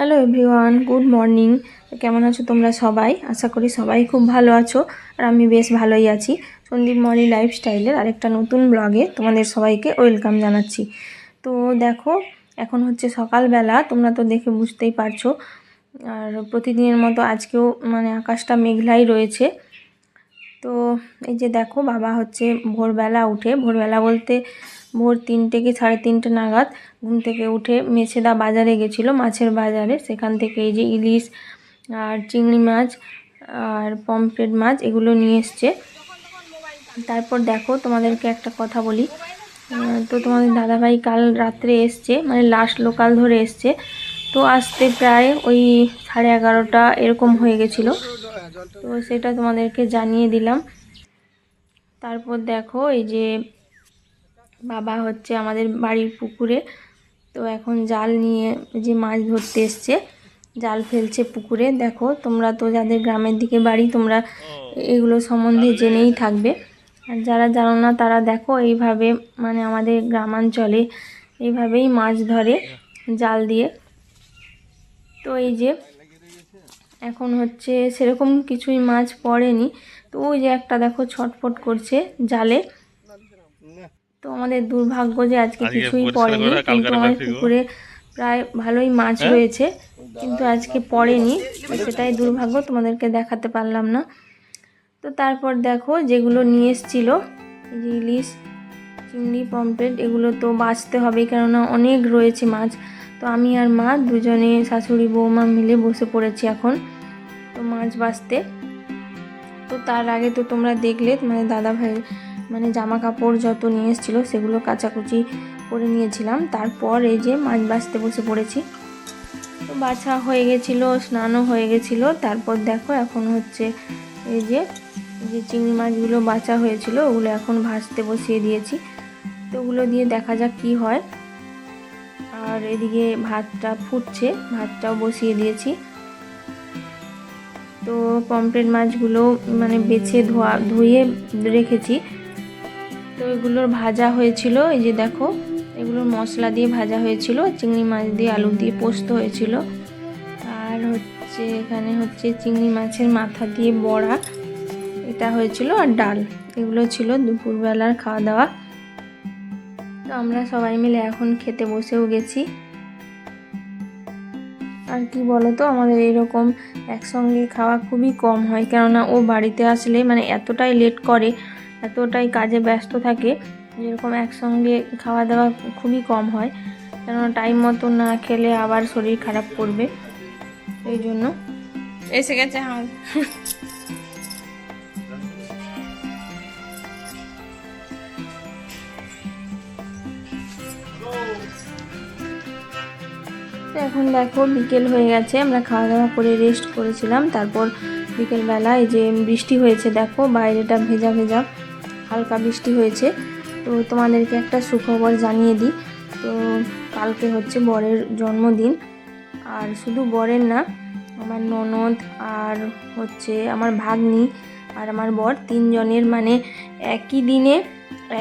Hello everyone good morning কেমন আছো তোমরা সবাই? আশা করি সবাই খুব ভালো আছো, আর আমি বেশ ভালোই আছি। সন্দীপ মলি লাইফস্টাইলের আরেকটা নতুন ব্লগে তোমাদের সবাইকে ওয়েলকাম জানাচ্ছি। তো দেখো, এখন হচ্ছে সকালবেলা, তোমরা তো দেখে বুঝতেই পারছ। আর প্রতিদিনের মতো আজকেও মানে আকাশটা মেঘলাই রয়েছে। তো এই যে দেখো, বাবা হচ্ছে ভোরবেলা উঠে, ভোরবেলা বলতে ভোর তিনটে কি সাড়ে তিনটে নাগাদ ঘুম থেকে উঠে মেছেদা বাজারে গেছিল, মাছের বাজারে। সেখান থেকে এই যে ইলিশ আর চিংড়ি মাছ আর পমফ্রেট মাছ এগুলো নিয়ে এসছে। তারপর দেখো তোমাদেরকে একটা কথা বলি। তো তোমাদের দাদাভাই কাল রাত্রে এসছে মানে লাস্ট লোকাল ধরে এসছে। তো আসতে প্রায় ওই সাড়ে এগারোটা এরকম হয়ে গেছিল। তো সেটা তোমাদেরকে জানিয়ে দিলাম। তারপর দেখো এই যে বাবা হচ্ছে আমাদের বাড়ির পুকুরে। তো এখন জাল নিয়ে যে মাছ ধরতে এসছে, জাল ফেলছে পুকুরে। দেখো, তোমরা তো যাদের গ্রামের দিকে বাড়ি, তোমরা এগুলো সম্বন্ধে জেনেই থাকবে। আর যারা জানো না, তারা দেখো, এইভাবে মানে আমাদের গ্রামাঞ্চলে এইভাবেই মাছ ধরে জাল দিয়ে। তো এই যে, এখন হচ্ছে সেরকম কিছুই মাছ পড়েনি। তো ওই যে একটা দেখো ছটফট করছে জালে। তো আমাদের দুর্ভাগ্য যে আজকে কিছুই পড়েনি কিন্তু আমার পুকুরে প্রায় ভালোই মাছ হ্যাঁ? রয়েছে কিন্তু আজকে পড়েনি তো সেটাই দুর্ভাগ্য তোমাদেরকে দেখাতে পারলাম না। তো তারপর দেখো যেগুলো নিয়ে এসছিলো যে ইলিশ চিংড়ি পম্পলেট এগুলো তো বাঁচতে হবে কেননা অনেক রয়েছে মাছ। তো আমি আর মা দুজনে শাশুড়ি বৌমা মিলে বসে পড়েছি এখন তো মাছ বাঁচতে। তো তার আগে তো তোমরা দেখলে মানে দাদা ভাই মানে জামা কাপড় যত নিয়ে এসেছিল সেগুলো কাচাকুচি করে নিয়েছিলাম। তারপর এই যে মাছ বাছতে বসে পড়েছি। তো বাছা হয়ে গেছিল, স্নানও হয়ে গেছিল। তারপর দেখো এখন হচ্ছে এই যে যে চিংড়ি মাছগুলো বাছা হয়েছিল, ওগুলো এখন ভাজতে বসিয়ে দিয়েছি। তো ওগুলো দিয়ে দেখা যাক কি হয়। আর এদিকে ভাতটা ফুটছে, ভাতটাও বসিয়ে দিয়েছি। তো পমফ্রেট মাছগুলো মানে বেছে ধোয়া, ধুয়ে রেখেছি। তো এগুলোর ভাজা হয়েছিল, এই যে দেখো, এগুলোর মশলা দিয়ে ভাজা হয়েছিল, চিংড়ি মাছ দিয়ে আলু দিয়ে পোস্ত হয়েছিল। আর হচ্ছে এখানে হচ্ছে চিংড়ি মাছের মাথা দিয়ে বড়া, এটা হয়েছিল আর ডাল, এগুলো ছিল দুপুরবেলার খাওয়া দাওয়া তো আমরা সবাই মিলে এখন খেতে বসেও গেছি। আর কি বলো তো আমাদের এরকম একসঙ্গে খাওয়া খুবই কম হয়, কেননা ও বাড়িতে আসলে মানে এতটাই লেট করে এতটাই কাজে ব্যস্ত থাকে যেরকম একসঙ্গে খাওয়া দাওয়া খুবই কম হয়। কেননা টাইম মতো না খেলে আবার শরীর খারাপ করবে। এই জন্য। এসে গেছে হ্যাঁ এখন দেখো বিকেল হয়ে গেছে আমরা খাওয়া দাওয়া করে রেস্ট করেছিলাম। তারপর বিকেলবেলা এই যে বৃষ্টি হয়েছে দেখো বাইরেটা ভেজা ভেজা। হালকা বৃষ্টি হয়েছে। তো তোমাদেরকে একটা সুখবর জানিয়ে দিই। তো কালকে হচ্ছে বরের জন্মদিন। আর শুধু বরের না, আমার ননদ আর হচ্ছে আমার ভাগ্নি আর আমার বর তিনজনের মানে একই দিনে,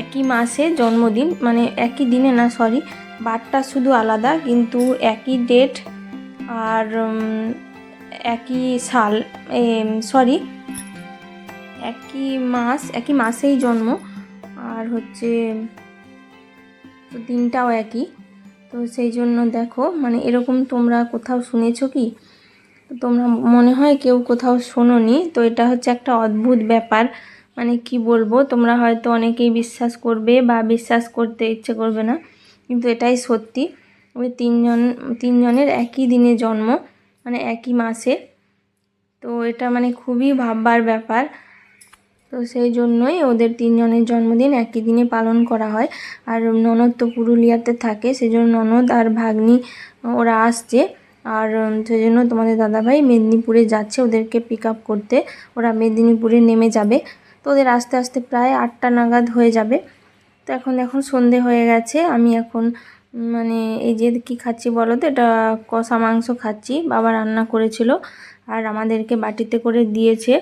একই মাসে জন্মদিন। মানে একই দিনে না সরি বারটা শুধু আলাদা, কিন্তু একই ডেট আর একই সাল সরি একই মাস, একই মাসেই জন্ম। আর হচ্ছে, তো দিনটাও একই। তো সেই জন্য দেখো মানে এরকম তোমরা কোথাও শুনেছো কি? তোমরা মনে হয় কেউ কোথাও শোনোনি। তো এটা হচ্ছে একটা অদ্ভুত ব্যাপার। মানে কি বলব, তোমরা হয়তো অনেকেই বিশ্বাস করবে বা বিশ্বাস করতে ইচ্ছে করবে না। কিন্তু এটাই সত্যি। ওই তিনজন, তিনজনের একই দিনে জন্ম মানে একই মাসে। তো এটা মানে খুবই ভাববার ব্যাপার। তো সেই জন্যই ওদের তিনজনের জন্মদিন একই দিনে পালন করা হয়। আর ননদ তো পুরুলিয়াতে থাকে সেই জন্য ননদ আর ভাগ্নি ওরা আসছে। আর সেই জন্য তোমাদের দাদাভাই মেদিনীপুরে যাচ্ছে ওদেরকে পিক আপ করতে। ওরা মেদিনীপুরে নেমে যাবে। তো ওদের আস্তে আস্তে প্রায় আটটা নাগাদ হয়ে যাবে। তো এখন এখন সন্ধে হয়ে গেছে। আমি এখন মানে এই যে কী খাচ্ছি বলো তো? এটা কষা মাংস খাচ্ছি। বাবা রান্না করেছিল আর আমাদেরকে বাটিতে করে দিয়েছে।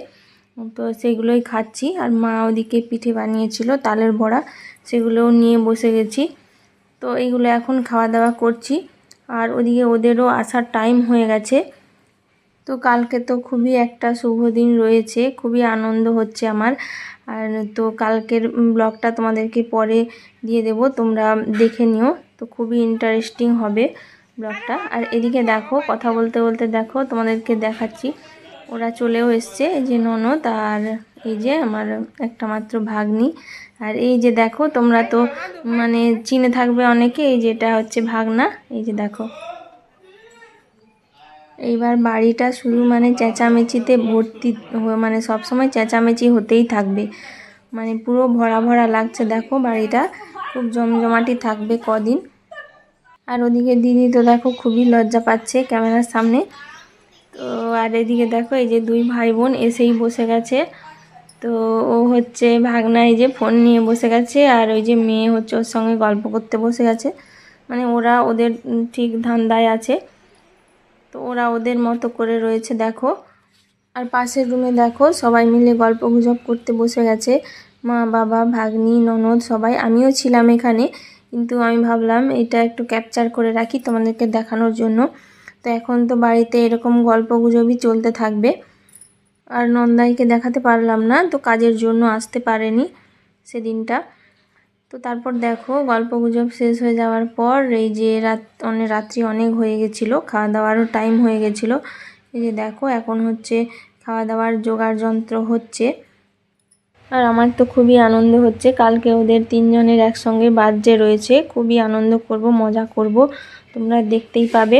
তো সেগুলোই খাচ্ছি। আর মা ওদিকে পিঠে বানিয়েছিল, তালের বড়া, সেগুলোও নিয়ে বসে গেছি। তো এইগুলো এখন খাওয়া দাওয়া করছি। আর ওদিকে ওদেরও আসার টাইম হয়ে গেছে। তো কালকে তো খুবই একটা শুভ দিন রয়েছে, খুবই আনন্দ হচ্ছে আমার। আর তো কালকের ব্লগটা তোমাদেরকে পরে দিয়ে দেব, তোমরা দেখে নিও। তো খুবই ইন্টারেস্টিং হবে ব্লগটা আর এদিকে দেখো, কথা বলতে বলতে দেখো, তোমাদেরকে দেখাচ্ছি। ওরা চলেও এসছে, এই যে ননদ আর এই যে আমার একটা মাত্র ভাগ্নি। আর এই যে দেখো, তোমরা তো মানে চিনে থাকবে অনেকে, এই যে এটা হচ্ছে ভাগনা, এই যে দেখো। এইবার বাড়িটা শুধু মানে চেঁচামেচিতে ভর্তি মানে সবসময় চেঁচামেচি হতেই থাকবে। মানে পুরো ভরা ভরা লাগছে, দেখো বাড়িটা। খুব জমজমাটি থাকবে কদিন। আর ওদিকে দিদি তো দেখো খুবই লজ্জা পাচ্ছে ক্যামেরার সামনে। তো আর এদিকে দেখো, এই যে দুই ভাই বোন এসেই বসে গেছে। তো ও হচ্ছে ভাগনা এই যে ফোন নিয়ে বসে গেছে, আর ওই যে মেয়ে হচ্ছে ওর সঙ্গে গল্প করতে বসে গেছে। মানে ওরা ওদের ঠিক ধান্দায় আছে। তো ওরা ওদের মতো করে রয়েছে, দেখো। আর পাশের রুমে দেখো, সবাই মিলে গল্প গুজব করতে বসে গেছে। মা, বাবা, ভাগ্নি, ননদ সবাই, আমিও ছিলাম এখানে। কিন্তু আমি ভাবলাম এটা একটু ক্যাপচার করে রাখি তোমাদেরকে দেখানোর জন্য। তো এখন তো বাড়িতে এরকম গল্প গুজবই চলতে থাকবে। আর নন্দাইকে দেখাতে পারলাম না, তো কাজের জন্য আসতে পারেনি সেদিনটা। তো তারপর দেখো, গল্প গুজব শেষ হয়ে যাওয়ার পর এই যে রাত অনেক রাত্রি অনেক হয়ে গেছিল খাওয়া দাওয়ারও টাইম হয়ে গেছিল। এই যে দেখো, এখন হচ্ছে খাওয়া দাওয়ার জোগাড় যন্ত্র হচ্ছে। আর আমার তো খুবই আনন্দ হচ্ছে, কালকে ওদের তিনজনের একসঙ্গে বার্থডে রয়েছে, খুবই আনন্দ করব, মজা করব, তোমরা দেখতেই পাবে।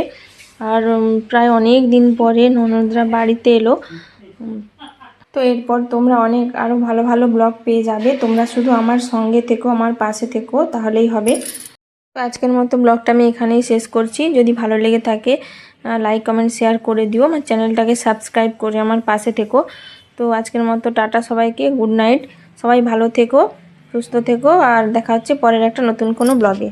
আর প্রায় অনেক দিন পরে ননদরা বাড়িতে এলো। তো এরপর তোমরা অনেক আরও ভালো ভালো ব্লগ পেয়ে যাবে। তোমরা শুধু আমার সঙ্গে থেকো, আমার পাশে থেকো, তাহলেই হবে। তো আজকের মতো ব্লগটা আমি এখানেই শেষ করছি। যদি ভালো লেগে থাকে লাইক কমেন্ট শেয়ার করে দিও। আমার চ্যানেলটাকে সাবস্ক্রাইব করে আমার পাশে থেকো। তো আজকের মতো টাটা সবাইকে গুড নাইট সবাই ভালো থেকো, সুস্থ থেকো, আর দেখা হচ্ছে পরের একটা নতুন কোনো ব্লগে।